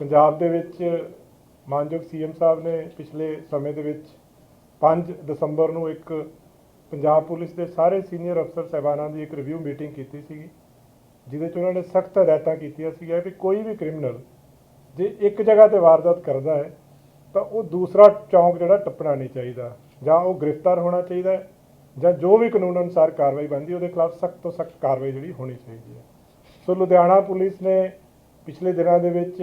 ਪੰਜਾਬ ਦੇ ਵਿੱਚ ਮਾਨਯੋਗ ਸੀਐਮ ਸਾਹਿਬ ਨੇ ਪਿਛਲੇ ਸਮੇਂ ਦੇ ਵਿੱਚ 5 ਦਸੰਬਰ ਨੂੰ ਇੱਕ ਪੰਜਾਬ ਪੁਲਿਸ ਦੇ ਸਾਰੇ ਸੀਨੀਅਰ ਅਫਸਰ ਸਹਿਬਾਨਾਂ ਦੀ ਇੱਕ ਰਿਵਿਊ ਮੀਟਿੰਗ ਕੀਤੀ ਸੀਗੀ, ਜਿਹਦੇ 'ਚ ਉਹਨਾਂ ਨੇ ਸਖਤ ਹਦਾਇਤਾਂ ਕੀਤੀਆਂ ਸੀਗੀਆਂ ਕਿ ਕੋਈ ਵੀ ਕ੍ਰਿਮੀਨਲ ਜੇ ਇੱਕ ਜਗ੍ਹਾ ਤੇ ਵਾਰਦਾਤ ਕਰਦਾ ਹੈ, ਤਾਂ ਉਹ ਦੂਸਰਾ ਚੌਂਕ ਜਿਹੜਾ ਟੱਪਣਾ ਨਹੀਂ ਚਾਹੀਦਾ, ਜਾਂ ਉਹ ਗ੍ਰਿਫਤਾਰ ਹੋਣਾ ਚਾਹੀਦਾ ਹੈ, ਜਾਂ ਜੋ ਵੀ ਕਾਨੂੰਨ ਅਨੁਸਾਰ ਕਾਰਵਾਈ ਬਣਦੀ ਉਹਦੇ ਖਿਲਾਫ ਸਖਤ ਤੋਂ ਸਖਤ ਕਾਰਵਾਈ ਜਿਹੜੀ ਹੋਣੀ ਚਾਹੀਦੀ ਹੈ। ਸੋ ਲੁਧਿਆਣਾ ਪੁਲਿਸ ਨੇ ਪਿਛਲੇ ਦਿਨਾਂ ਦੇ ਵਿੱਚ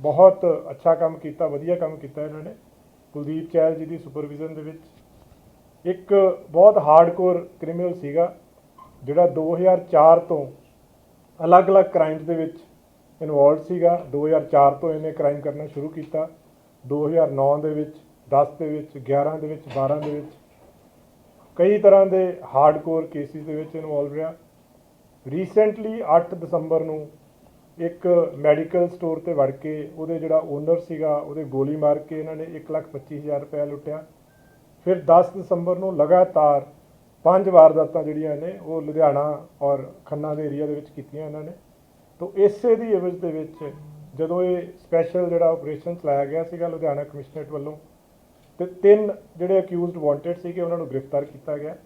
ਬਹੁਤ ਅੱਛਾ ਕੰਮ ਕੀਤਾ, ਵਧੀਆ ਕੰਮ ਕੀਤਾ ਇਹਨਾਂ ਨੇ। ਕੁਲਦੀਪ ਚਹਿਲ ਜੀ ਦੀ ਸੁਪਰਵਿਜ਼ਨ ਦੇ ਵਿੱਚ ਇੱਕ ਬਹੁਤ ਹਾਰਡਕੋਰ ਕ੍ਰਿਮੀਨਲ ਸੀਗਾ, ਜਿਹੜਾ 2004 ਤੋਂ ਅਲੱਗ-ਅਲੱਗ ਕ੍ਰਾਈਮਸ ਦੇ ਵਿੱਚ ਇਨਵੋਲਡ ਸੀਗਾ। 2004 ਤੋਂ ਇਹਨੇ ਕ੍ਰਾਈਮ ਕਰਨਾ ਸ਼ੁਰੂ ਕੀਤਾ। 2009 ਦੇ ਵਿੱਚ 10 ਦੇ ਵਿੱਚ 11 ਦੇ ਵਿੱਚ 12 ਦੇ ਵਿੱਚ ਕਈ ਤਰ੍ਹਾਂ ਦੇ ਹਾਰਡਕੋਰ ਕੇਸਿਸ ਦੇ ਵਿੱਚ ਇਨਵੋਲਵ ਰਿਹਾ। ਰੀਸੈਂਟਲੀ 8 ਦਸੰਬਰ ਨੂੰ ਇੱਕ ਮੈਡੀਕਲ ਸਟੋਰ ਤੇ ਵੜ ਕੇ ਉਹਦੇ ਜਿਹੜਾ ਓਨਰ ਸੀਗਾ, ਉਹਦੇ ਗੋਲੀ ਮਾਰ ਕੇ ਇਹਨਾਂ ਨੇ 125000 ਰੁਪਏ ਲੁੱਟਿਆ। ਫਿਰ 10 ਦਸੰਬਰ ਨੂੰ ਲਗਾਤਾਰ ਪੰਜ ਵਾਰਦਾਤਾਂ ਜਿਹੜੀਆਂ ਨੇ, ਉਹ ਲੁਧਿਆਣਾ ਔਰ ਖੰਨਾ ਦੇ ਏਰੀਆ ਦੇ ਵਿੱਚ ਕੀਤੀਆਂ ਇਹਨਾਂ ਨੇ। ਤੋਂ ਇਸੇ ਦੀ ਇਵਜ ਦੇ ਵਿੱਚ ਜਦੋਂ ਇਹ ਸਪੈਸ਼ਲ ਜਿਹੜਾ ਆਪਰੇਸ਼ਨ ਚਲਾਇਆ ਗਿਆ ਸੀਗਾ ਲੁਧਿਆਣਾ ਕਮਿਸ਼ਨਰੇਟ ਵੱਲੋਂ, ਤੇ ਤਿੰਨ ਜਿਹੜੇ ਅਕਿਊਜ਼ਡ ਵਾਂਟਡ ਸੀਗੇ, ਉਹਨਾਂ ਨੂੰ ਗ੍ਰਿਫਤਾਰ ਕੀਤਾ ਗਿਆ।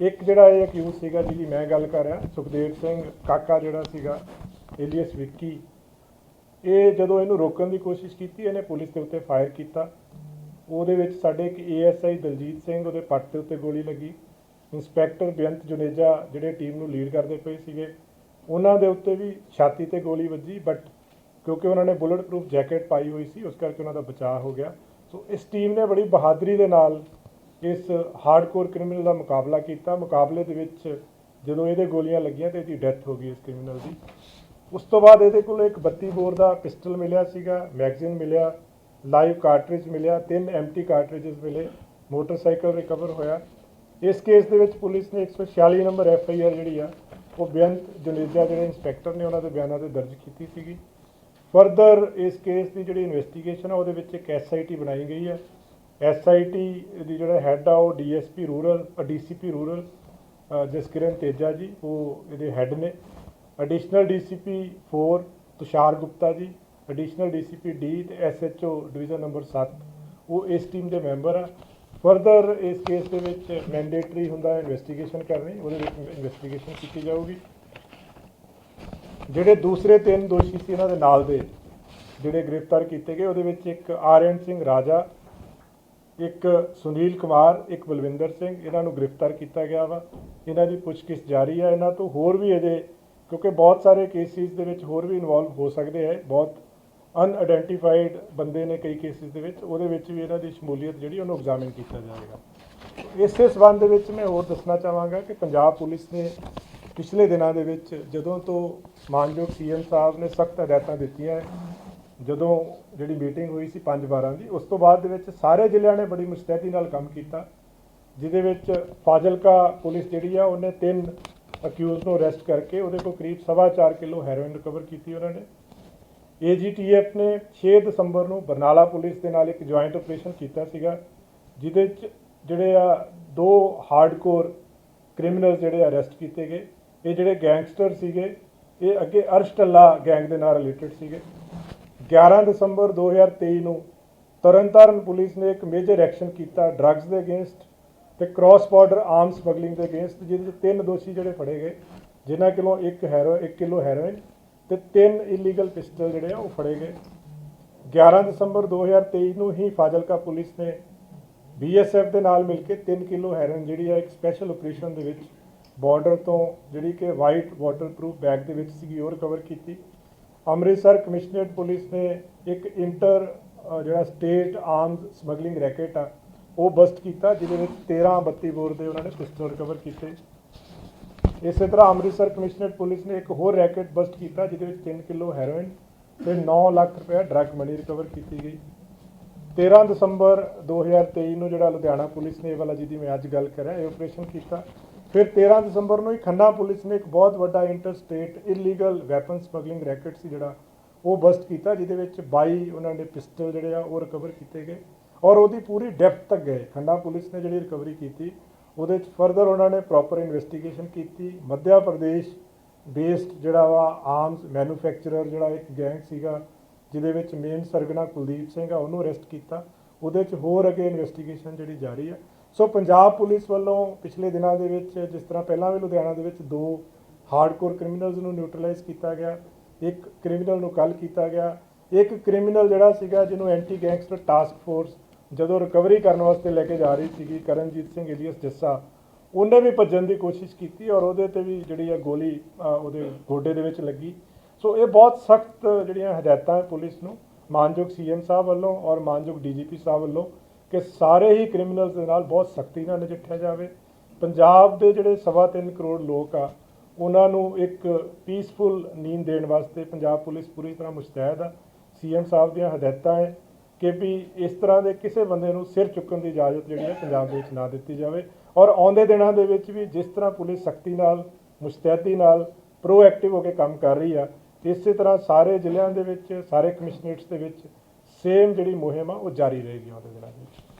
ਇੱਕ ਜਿਹੜਾ ਇਹ ਅਕਿਊਜ਼ ਸੀਗਾ ਜਿਹਦੀ ਮੈਂ ਗੱਲ ਕਰ ਰਿਹਾ, ਸੁਖਦੇਵ ਸਿੰਘ ਕਾਕਾ ਜਿਹੜਾ ਸੀਗਾ ਏਲੀਅਸ ਵਿੱਕੀ। ਇਹ ਜਦੋਂ ਇਹਨੂੰ ਰੋਕਣ ਦੀ ਕੋਸ਼ਿਸ਼ ਕੀਤੀ, ਇਹਨੇ ਪੁਲਿਸ ਦੇ ਉੱਤੇ ਫਾਇਰ ਕੀਤਾ। ਉਹਦੇ ਵਿੱਚ ਸਾਡੇ ਇੱਕ ਏਐਸਆਈ ਦਲਜੀਤ ਸਿੰਘ, ਉਹਦੇ ਪੱਟ ਦੇ ਉੱਤੇ ਗੋਲੀ ਲੱਗੀ। ਇੰਸਪੈਕਟਰ ਬੇਅੰਤ ਜੁਨੇਜਾ ਜਿਹੜੇ ਟੀਮ ਨੂੰ ਲੀਡ ਕਰਦੇ ਪਏ ਸੀਗੇ, ਉਹਨਾਂ ਦੇ ਉੱਤੇ ਵੀ ਛਾਤੀ ਤੇ ਗੋਲੀ ਵੱਜੀ, ਬਟ ਕਿਉਂਕਿ ਉਹਨਾਂ ਨੇ ਬੁਲਟ ਪ੍ਰੂਫ ਜੈਕਟ ਪਾਈ ਹੋਈ ਸੀ, ਉਸ ਕਰਕੇ ਉਹਨਾਂ ਦਾ ਬਚਾਅ ਹੋ ਗਿਆ। ਸੋ ਇਸ ਟੀਮ ਨੇ ਬੜੀ ਬਹਾਦਰੀ ਦੇ ਨਾਲ ਇਸ ਹਾਰਡਕੋਰ ਕ੍ਰਿਮੀਨਲ ਦਾ ਮੁਕਾਬਲਾ ਕੀਤਾ। ਮੁਕਾਬਲੇ ਦੇ ਵਿੱਚ ਜਦੋਂ ਇਹਦੇ ਗੋਲੀਆਂ ਲੱਗੀਆਂ ਤੇ ਇਹਦੀ ਡੈਥ ਹੋ ਗਈ ਇਸ ਕ੍ਰਿਮੀਨਲ ਦੀ। ਉਸ ਤੋਂ ਬਾਅਦ ਇਹਦੇ ਕੋਲ ਇੱਕ 32 ਬੋਰ ਦਾ ਪਿਸਟਲ ਮਿਲਿਆ ਸੀਗਾ, ਮੈਗਜ਼ੀਨ ਮਿਲਿਆ ਲਾਈਵ ਕਾਰਟ੍ਰਿਜ ਮਿਲਿਆ, ਤਿੰਨ ਐਮਟੀ ਕਾਰਟ੍ਰਿਜਸ ਮਿਲੇ ਮੋਟਰਸਾਈਕਲ ਰਿਕਵਰ ਹੋਇਆ। ਇਸ ਕੇਸ ਦੇ ਵਿੱਚ ਪੁਲਿਸ ਨੇ 146 ਨੰਬਰ ਐਫ ਆਈ ਆਰ ਜਿਹੜੀ ਆ, ਉਹ ਬੇਅੰਤ ਜੁਨੇਜਾ ਜਿਹੜੇ ਇੰਸਪੈਕਟਰ ਨੇ ਉਹਨਾਂ ਦੇ ਬਿਆਨਾਂ ਤੇ ਦਰਜ ਕੀਤੀ ਸੀਗੀ। ਫਰਦਰ ਇਸ ਕੇਸ ਦੀ ਜਿਹੜੀ ਇਨਵੈਸਟੀਗੇਸ਼ਨ ਆ, ਉਹਦੇ ਵਿੱਚ ਇੱਕ ਐੱਸ ਆਈ ਟੀ ਬਣਾਈ ਗਈ ਹੈ ਐੱਸ ਆਈ ਟੀ ਦੀ ਜਿਹੜਾ ਹੈੱਡ ਆ, ਉਹ D S P rural D C P rural Jaskiran Teja ji, ਉਹ ਇਹਦੇ ਹੈੱਡ ਨੇ। Additional DCP 4 Tushar Gupta ji additional DCP D ਤੇ ਐਸਐਚਓ ਡਿਵੀਜ਼ਨ ਨੰਬਰ 7 ਉਹ ਇਸ ਟੀਮ ਦੇ ਮੈਂਬਰ ਆ। ਫਰਦਰ ਇਸ ਕੇਸ ਦੇ ਵਿੱਚ ਮੈਂਡੇਟਰੀ ਹੁੰਦਾ ਇਨਵੈਸਟੀਗੇਸ਼ਨ ਕਰਨੀ। ਉਹਦੇ ਵਿੱਚ ਇਨਵੈਸਟੀਗੇਸ਼ਨ ਕੀਤੀ ਜਾਊਗੀ। ਜਿਹੜੇ ਦੂਸਰੇ ਤਿੰਨ ਦੋਸ਼ੀ ਸੀ ਇਹਨਾਂ ਦੇ ਨਾਲ ਦੇ, ਜਿਹੜੇ ਗ੍ਰਿਫਤਾਰ ਕੀਤੇ ਗਏ, ਉਹਦੇ ਵਿੱਚ ਇੱਕ ਆਰਯਨ ਸਿੰਘ ਰਾਜਾ, ਇੱਕ ਸੁਨੀਲ ਕੁਮਾਰ, ਇੱਕ ਬਲਵਿੰਦਰ ਸਿੰਘ। ਇਹਨਾਂ ਨੂੰ ਗ੍ਰਿਫਤਾਰ ਕੀਤਾ ਗਿਆ ਵਾ। ਇਹਨਾਂ ਦੀ ਪੁੱਛਗਿੱਛ ਜਾਰੀ ਹੈ ਇਹਨਾਂ ਤੋਂ ਹੋਰ ਵੀ ਅਜੇ ਕਿਉਂਕਿ ਬਹੁਤ ਸਾਰੇ ਕੇਸਿਸ ਦੇ ਵਿੱਚ ਹੋਰ ਵੀ ਇਨਵੋਲਵ ਹੋ ਸਕਦੇ ਹੈ ਬਹੁਤ ਅਨਆਇਡੈਂਟੀਫਾਈਡ ਬੰਦੇ ਨੇ ਕਈ ਕੇਸਿਸ ਦੇ ਵਿੱਚ। ਉਹਦੇ ਵਿੱਚ ਵੀ ਇਹਨਾਂ ਦੀ ਸ਼ਮੂਲੀਅਤ ਜਿਹੜੀ ਉਹਨੂੰ ਐਗਜ਼ਾਮਿਨ ਕੀਤਾ ਜਾਵੇਗਾ ਇਸੇ ਸਬੰਧ ਦੇ ਵਿੱਚ ਮੈਂ ਹੋਰ ਦੱਸਣਾ ਚਾਹਾਂਗਾ ਕਿ ਪੰਜਾਬ ਪੁਲਿਸ ਨੇ ਪਿਛਲੇ ਦਿਨਾਂ ਦੇ ਵਿੱਚ ਜਦੋਂ ਤੋਂ ਮਾਨਯੋਗ ਸੀਐਮ ਸਾਹਿਬ ਨੇ ਸਖਤ ਹਦਾਇਤਾਂ ਦਿੱਤੀਆਂ, ਜਦੋਂ ਜਿਹੜੀ ਮੀਟਿੰਗ ਹੋਈ ਸੀ 5/12 ਦੀ, ਉਸ ਤੋਂ ਬਾਅਦ ਦੇ ਵਿੱਚ ਸਾਰੇ ਜ਼ਿਲ੍ਹਿਆਂ ਨੇ ਬੜੀ ਮੁਸਤੈਦੀ ਨਾਲ ਕੰਮ ਕੀਤਾ, ਜਿਹਦੇ ਵਿੱਚ ਫਾਜ਼ਿਲਕਾ ਪੁਲਿਸ ਜਿਹੜੀ ਆ, ਉਹਨੇ ਤਿੰਨ ਅਕਿਊਜ਼ ਨੂੰ ਅਰੈਸਟ ਕਰਕੇ ਉਹਦੇ ਕੋਲ ਕਰੀਬ 4.5 ਕਿਲੋ ਹੈਰੋਇਨ ਰਿਕਵਰ ਕੀਤੀ ਉਹਨਾਂ ਨੇ। ਏਜੀਟੀਐਫ ਨੇ 6 ਦਸੰਬਰ ਨੂੰ ਬਰਨਾਲਾ ਪੁਲਿਸ ਦੇ ਨਾਲ ਇੱਕ ਜੁਆਇੰਟ ਆਪਰੇਸ਼ਨ ਕੀਤਾ ਸੀਗਾ, ਜਿਹਦੇ ਚ ਜਿਹੜੇ ਆ ਦੋ ਹਾਰਡਕੋਰ ਕ੍ਰਿਮੀਨਲ ਜਿਹੜੇ ਅਰੈਸਟ ਕੀਤੇ ਗਏ। ਇਹ ਜਿਹੜੇ ਗੈਂਗਸਟਰ ਸੀਗੇ, ਇਹ ਅੱਗੇ ਅਰਸ਼ਟੱਲਾ ਗੈਂਗ ਦੇ ਨਾਲ ਰਿਲੇਟਡ ਸੀਗੇ। 11 ਦਸੰਬਰ 2023 ਨੂੰ ਤਰਨਤਾਰਨ ਪੁਲਿਸ ਨੇ ਇੱਕ ਮੇਜਰ ਐਕਸ਼ਨ ਕੀਤਾ ਡਰੱਗਸ ਦੇ ਅਗੇਂਸਟ ਤੇ ਕ੍ਰਾਸ ਬਾਰਡਰ ਆਰਮ ਸਮਗਲਿੰਗ ਦੇ ਅਗੇਂਸਟ ਜਿਹਦੇ ਵਿੱਚ ਤਿੰਨ ਦੋਸ਼ੀ ਜਿਹੜੇ ਫੜੇ ਗਏ, ਜਿਨ੍ਹਾਂ ਕੋਲੋਂ ਇੱਕ ਹੈਰੋ 1 ਕਿਲੋ ਹੈਰੋਇਨ ਤੇ ਤਿੰਨ ਇਲੀਗਲ ਪਿਸਟਲ ਜਿਹੜੇ ਆ ਉਹ ਫੜੇ ਗਏ। 11 ਦਸੰਬਰ 2023 ਨੂੰ ਹੀ ਫਾਜ਼ਿਲਕਾ ਪੁਲਿਸ ਨੇ ਬੀਐਸਐਫ ਦੇ ਨਾਲ ਮਿਲ ਕੇ 3 ਕਿਲੋ ਹੈਰੋਇਨ ਜਿਹੜੀ ਆ ਇੱਕ ਸਪੈਸ਼ਲ ਆਪਰੇਸ਼ਨ ਦੇ ਵਿੱਚ ਬਾਰਡਰ ਤੋਂ ਜਿਹੜੀ ਕਿ ਵਾਈਟ ਵਾਟਰਪ੍ਰੂਫ ਬੈਗ ਦੇ ਵਿੱਚ ਸੀਗੀ, ਉਹ ਰਿਕਵਰ ਕੀਤੀ। ਅੰਮ੍ਰਿਤਸਰ ਕਮਿਸ਼ਨਰੇਟ ਪੁਲਿਸ ਨੇ ਇੱਕ ਇੰਟਰ ਜਿਹੜਾ ਸਟੇਟ ਆਰਮਸ ਸਮਗਲਿੰਗ ਰੈਕੇਟ ਆ ਉਹ ਬਸਟ ਕੀਤਾ, ਜਿਹਦੇ ਵਿੱਚ 13 32 ਬੋਰ ਦੇ ਉਹਨਾਂ ਨੇ ਪਿਸਟਲ ਰਿਕਵਰ ਕੀਤੇ। ਇਸੇ ਤਰ੍ਹਾਂ ਅੰਮ੍ਰਿਤਸਰ ਕਮਿਸ਼ਨਰੇਟ ਪੁਲਿਸ ਨੇ ਇੱਕ ਹੋਰ ਰੈਕਟ ਬਸਟ ਕੀਤਾ, ਜਿਹਦੇ ਵਿੱਚ 3 ਕਿਲੋ ਹੈਰੋਇਨ ਤੇ 9 ਲੱਖ ਰੁਪਏ ਡਰੱਗ ਮਨੀ ਰਿਕਵਰ ਕੀਤੀ ਗਈ। 13 ਦਸੰਬਰ 2023 ਨੂੰ ਜਿਹੜਾ ਲੁਧਿਆਣਾ ਪੁਲਿਸ ਨੇ ਇਹ ਵਾਲਾ ਜਿਹਦੀ ਮੈਂ ਅੱਜ ਗੱਲ ਕਰ ਇਹ ਆਪਰੇਸ਼ਨ ਕੀਤਾ। ਫਿਰ 13 ਦਸੰਬਰ ਨੂੰ ਹੀ ਖੰਨਾ ਪੁਲਿਸ ਨੇ ਇੱਕ ਬਹੁਤ ਵੱਡਾ inter state illegal weapon smuggling racket ਸੀ ਜਿਹੜਾ, ਉਹ ਬਸਟ ਕੀਤਾ, ਜਿਹਦੇ ਵਿੱਚ 22 ਉਹਨਾਂ ਨੇ ਪਿਸਟਲ ਜਿਹੜੇ ਆ, ਉਹ ਰਿਕਵਰ ਕੀਤੇ ਗਏ। ਔਰ ਉਹਦੀ ਪੂਰੀ ਡੈਪਥ ਤੱਕ ਗਏ। ਖੰਡਾ ਪੁਲਿਸ ਨੇ ਜਿਹੜੀ ਰਿਕਵਰੀ ਕੀਤੀ, ਉਹਦੇ ਵਿੱਚ ਫਰਦਰ ਉਹਨਾਂ ਨੇ ਪ੍ਰੋਪਰ ਇਨਵੈਸਟੀਗੇਸ਼ਨ ਕੀਤੀ। ਮੱਧਿਆ ਪ੍ਰਦੇਸ਼ ਬੇਸਡ ਜਿਹੜਾ ਵਾ ਆਰਮਸ ਮੈਨੂਫੈਕਚਰਰ ਜਿਹੜਾ ਇੱਕ ਗੈਂਗ ਸੀਗਾ, ਜਿਹਦੇ ਵਿੱਚ ਮੇਨ ਸਰਗਨਾ ਕੁਲਦੀਪ ਸਿੰਘ ਆ, ਉਹਨੂੰ ਅਰੈਸਟ ਕੀਤਾ। ਉਹਦੇ 'ਚ ਹੋਰ ਅੱਗੇ ਇਨਵੈਸਟੀਗੇਸ਼ਨ ਜਿਹੜੀ ਜਾਰੀ ਆ। ਸੋ ਪੰਜਾਬ ਪੁਲਿਸ ਵੱਲੋਂ ਪਿਛਲੇ ਦਿਨਾਂ ਦੇ ਵਿੱਚ, ਜਿਸ ਤਰ੍ਹਾਂ ਪਹਿਲਾਂ ਵੀ ਲੁਧਿਆਣਾ ਦੇ ਵਿੱਚ ਦੋ ਹਾਰਡਕੋਰ ਕ੍ਰਿਮੀਨਲਸ ਨੂੰ ਨਿਊਟਰਲਾਈਜ਼ ਕੀਤਾ ਗਿਆ, ਇੱਕ ਕ੍ਰਿਮੀਨਲ ਨੂੰ ਕੱਲ ਕੀਤਾ ਗਿਆ, ਇੱਕ ਕ੍ਰਿਮੀਨਲ ਜਿਹੜਾ ਸੀਗਾ ਜਿਹਨੂੰ ਐਂਟੀ ਗੈਂਗਸਟਰ ਟਾਸਕ ਫੋਰਸ ਜਦੋਂ ਰਿਕਵਰੀ ਕਰਨ ਵਾਸਤੇ ਲੈ ਕੇ ਜਾ ਰਹੀ ਸੀਗੀ ਕਰਨਜੀਤ ਸਿੰਘ ਏਲੀਅਸ ਜੱਸਾ, ਉਹਨੇ ਵੀ ਭੱਜਣ ਦੀ ਕੋਸ਼ਿਸ਼ ਕੀਤੀ ਔਰ ਉਹਦੇ ਤੇ ਵੀ ਜਿਹੜੀ ਆ ਗੋਲੀ ਉਹਦੇ ਗੋਡੇ ਦੇ ਵਿੱਚ ਲੱਗੀ। ਸੋ ਇਹ ਬਹੁਤ ਸਖਤ ਜਿਹੜੀਆਂ ਹਦਾਇਤਾਂ ਹੈ ਪੁਲਿਸ ਨੂੰ, ਮਾਨਯੋਗ ਸੀਐਮ ਸਾਹਿਬ ਵੱਲੋਂ ਔਰ ਮਾਨਯੋਗ ਡੀਜੀਪੀ ਸਾਹਿਬ ਵੱਲੋਂ ਕਿ ਸਾਰੇ ਹੀ ਕ੍ਰਿਮੀਨਲਸ ਦੇ ਨਾਲ ਬਹੁਤ ਸਖਤੀ ਨਾਲ ਨਜਿੱਠਿਆ ਜਾਵੇ। ਪੰਜਾਬ ਦੇ ਜਿਹੜੇ ਸਵਾ ਤਿੰਨ ਕਰੋੜ ਲੋਕ ਆ, ਉਹਨਾਂ ਨੂੰ ਇੱਕ ਪੀਸਫੁਲ ਨੀਂਦ ਦੇਣ ਵਾਸਤੇ ਪੰਜਾਬ ਪੁਲਿਸ ਪੂਰੀ ਤਰ੍ਹਾਂ ਮੁਸਤੈਦ ਆ। ਸੀਐਮ ਸਾਹਿਬ ਦੀਆਂ ਹਦਾਇਤਾਂ ਹੈ ਕਿ ਵੀ ਇਸ ਤਰ੍ਹਾਂ ਦੇ ਕਿਸੇ ਬੰਦੇ ਨੂੰ ਸਿਰ ਚੁੱਕਣ ਦੀ ਇਜਾਜ਼ਤ ਜਿਹੜੀ ਹੈ ਪੰਜਾਬ ਦੇ ਵਿੱਚ ਨਾ ਦਿੱਤੀ ਜਾਵੇ ਔਰ ਆਉਂਦੇ ਦਿਨਾਂ ਦੇ ਵਿੱਚ ਵੀ ਜਿਸ ਤਰ੍ਹਾਂ ਪੁਲਿਸ ਸਖਤੀ ਨਾਲ, ਮੁਸਤੈਦੀ ਨਾਲ ਪ੍ਰੋਐਕਟਿਵ ਹੋ ਕੇ ਕੰਮ ਕਰ ਰਹੀ ਆ, ਇਸੇ ਤਰ੍ਹਾਂ ਸਾਰੇ ਜ਼ਿਲ੍ਹਿਆਂ ਦੇ ਵਿੱਚ, ਸਾਰੇ ਕਮਿਸ਼ਨਰੇਟਸ ਦੇ ਵਿੱਚ ਸੇਮ ਜਿਹੜੀ ਮੁਹਿੰਮ ਆ, ਉਹ ਜਾਰੀ ਰਹੇਗੀ ਆਉਂਦੇ ਦਿਨਾਂ ਦੇ ਵਿੱਚ।